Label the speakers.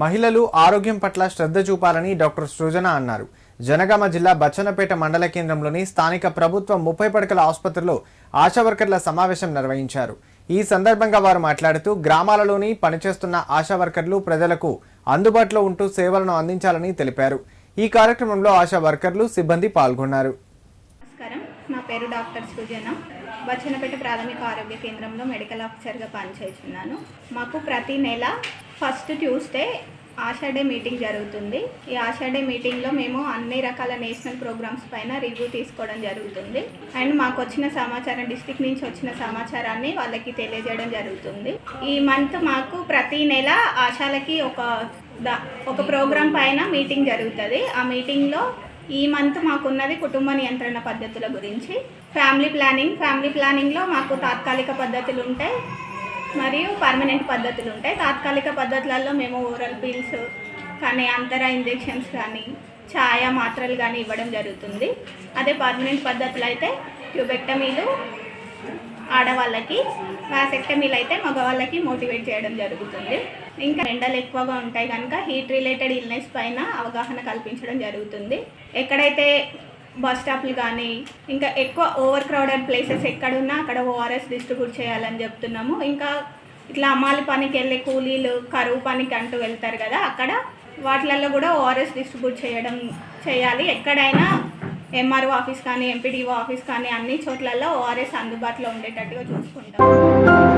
Speaker 1: మహిళలు ఆరోగ్యం పట్ల శ్రద్ధ చూపాలని డాక్టర్ సృజన అన్నారు. జనగామ జిల్లా బచ్చన్నపేట మండల కేంద్రంలోని స్థానిక ప్రభుత్వ ముప్పై పడకల ఆసుపత్రిలో ఆశా వర్కర్ల సమావేశం నిర్వహించారు. ఈ సందర్భంగా వారు మాట్లాడుతూ గ్రామాలలోని పనిచేస్తున్న ఆశా వర్కర్లు ప్రజలకు అందుబాటులో ఉంటూ సేవలను అందించాలని తెలిపారు. ఈ కార్యక్రమంలో ఆశా వర్కర్లు సిబ్బంది పాల్గొన్నారు.
Speaker 2: నమస్కారం. నా పేరు డాక్టర్ సృజన. బచ్చనపేట ప్రాథమిక ఆరోగ్య కేంద్రంలో మెడికల్ ఆఫీసర్గా పనిచేస్తున్నాను. మాకు ప్రతి నెల ఫస్ట్ ట్యూస్డే ఆషాఢే డే మీటింగ్ జరుగుతుంది. ఈ ఆషాఢే డే మీటింగ్లో మేము అన్ని రకాల నేషనల్ ప్రోగ్రామ్స్ పైన రివ్యూ తీసుకోవడం జరుగుతుంది. అండ్ మాకు వచ్చిన సమాచారం డిస్టిక్ నుంచి వచ్చిన సమాచారాన్ని వాళ్ళకి తెలియజేయడం జరుగుతుంది. ఈ మంత్ మాకు ప్రతి నెల ఆశాలకి ఒక దా ఒక ప్రోగ్రామ్ పైన మీటింగ్ జరుగుతుంది. ఆ మీటింగ్లో ఈ మంత్ మాకున్నది కుటుంబ నియంత్రణ పద్ధతుల గురించి ఫ్యామిలీ ప్లానింగ్. ఫ్యామిలీ ప్లానింగ్లో మాకు తాత్కాలిక పద్ధతులు ఉంటాయి మరియు పర్మనెంట్ పద్ధతులు ఉంటాయి తాత్కాలిక పద్ధతులలో మేము ఓరల్ పిల్స్ కానీ అంతర ఇంజెక్షన్స్ కానీ ఛాయ మాత్రలు కానీ ఇవ్వడం జరుగుతుంది. అదే పర్మనెంట్ పద్ధతులు అయితే ట్యూబెక్టమీలు ఆడవాళ్ళకి వ్యాసెక్టమీలు అయితే మగవాళ్ళకి మోటివేట్ చేయడం జరుగుతుంది. ఇంకా ఎండలు ఎక్కువగా ఉంటాయి కనుక హీట్ రిలేటెడ్ ఇల్నెస్ పైన అవగాహన కల్పించడం జరుగుతుంది. ఎక్కడైతే బస్ స్టాప్లు కానీ ఇంకా ఎక్కువ ఓవర్ క్రౌడెడ్ ప్లేసెస్ ఎక్కడున్నా అక్కడ ఓఆర్ఎస్ డిస్ట్రిబ్యూట్ చేయాలని చెప్తున్నాము. ఇంకా ఇట్లా అమ్మాలి పనికి వెళ్ళే కూలీలు కరువు పనికి అంటూ వెళ్తారు కదా అక్కడ వాటిలలో కూడా ఓఆర్ఎస్ డిస్ట్రిబ్యూట్ చేయడం చేయాలి. ఎక్కడైనా ఎంఆర్ఓ ఆఫీస్ కానీ ఎంపీడీఓ ఆఫీస్ కానీ అన్ని చోట్లలో ఓఆర్ఎస్ అందుబాటులో ఉండేటట్టుగా చూసుకుంటాం